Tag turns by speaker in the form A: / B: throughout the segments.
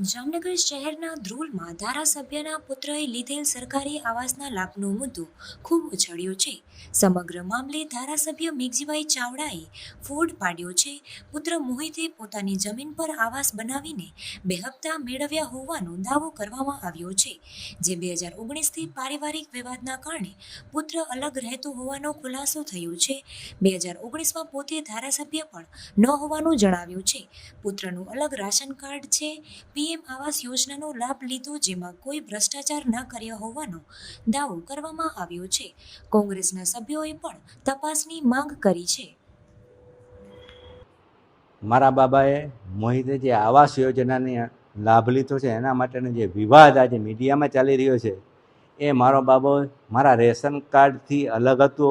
A: જામનગર શહેરના ધ્રોલમાં ધારાસભ્યના પુત્રએ લીધેલ સરકારી આવાસના લાભનો મુદ્દો ખૂબ ઉછળ્યો છે. સમગ્ર મામલે ધારાસભ્ય મેઘજીભાઈ ચાવડાએ ફોડ પાડ્યો છે. પુત્ર મોહિતે પોતાની જમીન પર આવાસ બનાવીને બે હપ્તા મેળવ્યા હોવાનો દાવો કરવામાં આવ્યો છે, જે બે હજાર ઓગણીસથી પારિવારિક વિવાદના કારણે પુત્ર અલગ રહેતો હોવાનો ખુલાસો થયો છે. બે હજાર ઓગણીસમાં પોતે ધારાસભ્ય પણ ન હોવાનું જણાવ્યું છે. પુત્રનું અલગ રાશન કાર્ડ છે પીએમ આવાસ યોજનાનો લાભ લીધો જેમાં કોઈ ભ્રષ્ટાચાર ન કર્યો હોવાનો દાવો કરવામાં આવ્યો છે. કોંગ્રેસના સભ્યોએ પણ તપાસની માંગ કરી છે.
B: મારા બાબાએ મોહિતે જે આવાસ યોજનાની લાભ લીધો છે, એના માટેનો જે વિવાદ આજે મીડિયામાં ચાલી રહ્યો છે, એ મારો બાબો મારા રેશન કાર્ડથી અલગ હતો,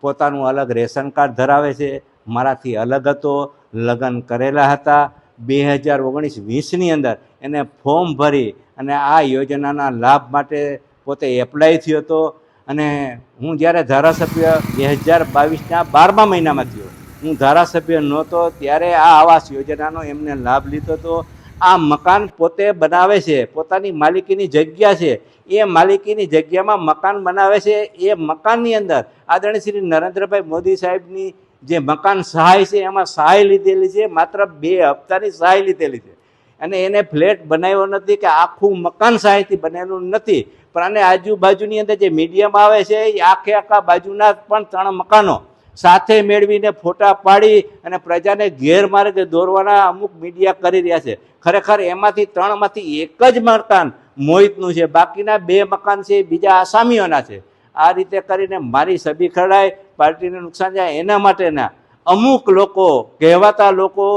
B: પોતાનું અલગ રેશન કાર્ડ ધરાવે છે, મારાથી અલગ હતો, લગ્ન કરેલા હતા બે હજાર ઓગણીસ વીસની અંદર એને ફોર્મ ભરી અને આ યોજનાના લાભ માટે પોતે એપ્લાય થયો હતો. અને હું જ્યારે ધારાસભ્ય બે હજાર બાવીસના બારમા મહિનામાં થયો. હું ધારાસભ્ય નહોતો, ત્યારે આ આવાસ યોજનાનો એમને લાભ લીધો હતો. આ મકાન પોતે બનાવે છે, પોતાની માલિકીની જગ્યા છે. એ માલિકીની જગ્યામાં મકાન બનાવે છે. એ મકાનની અંદર આદરણીય શ્રી નરેન્દ્રભાઈ મોદી સાહેબની જે મકાન સહાય છે, એમાં સહાય લીધેલી છે, માત્ર બે હપ્તાની સહાય લીધેલી છે. અને એને ફ્લેટ બનાવ્યો નથી કે આખું મકાન સહાયથી બનેલું નથી. પણ આને આજુબાજુની અંદર જે મીડિયમ આવે છે, એ આખે આખા બાજુના પણ ત્રણ મકાનો સાથે મેળવીને ફોટા પાડી અને પ્રજાને ગેરમાર્ગે દોરવાના અમુક મીડિયા કરી રહ્યા છે. ખરેખર એમાંથી ત્રણમાંથી એક જ મકાન મોહિતનું છે. બાકીના બે મકાન છે બીજા આસામીઓના છે. આ રીતે કરીને મારી સભી ખરડાય, પાર્ટીને નુકસાન જાય, એના માટેના અમુક લોકો, કહેવાતા લોકો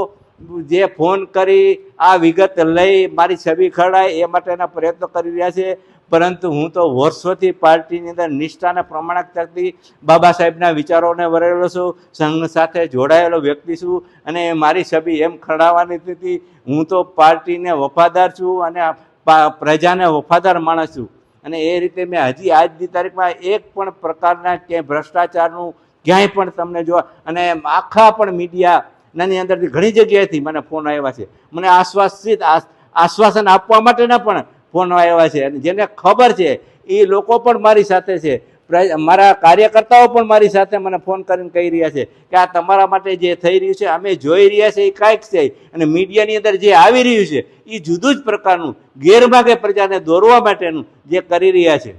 B: જે ફોન કરી, આ વિગત લઈ મારી છબી ખરડાય, એ માટેના પ્રયત્નો કરી રહ્યા છે. પરંતુ હું તો વર્ષોથી પાર્ટીની અંદર નિષ્ઠાને પ્રમાણક પ્રમાણિકતાથી બાબા સાહેબના વિચારોને વરેલો છું, સંઘ સાથે જોડાયેલો વ્યક્તિ છું અને મારી છબી એમ ખરડાવવાની હતી હું તો પાર્ટીને વફાદાર છું અને પ્રજાને વફાદાર માણસ છું. અને એ રીતે મેં હજી આજની તારીખમાં એક પણ પ્રકારના ક્યાંય ભ્રષ્ટાચારનું ક્યાંય પણ તમને જોવા અને આખા પણ મીડિયાની અંદરથી ઘણી જગ્યાએથી મને ફોન આવ્યા છે. મને આશ્વાસિત આશ્વાસન આપવા માટેના પણ ફોન આવ્યા છે. અને જેને ખબર છે, એ લોકો પણ મારી સાથે છે. મારા કાર્યકર્તાઓ પણ મારી સાથે મને ફોન કરીને કહી રહ્યા છે કે આ તમારા માટે જે થઈ રહ્યું છે, અમે જોઈ રહ્યા છે, એ કાંઈક છે. અને મીડિયાની અંદર જે આવી રહ્યું છે એ જુદું જ પ્રકારનું ગેરભાગે પ્રજાને દોરવા માટેનું જે કરી રહ્યા છે.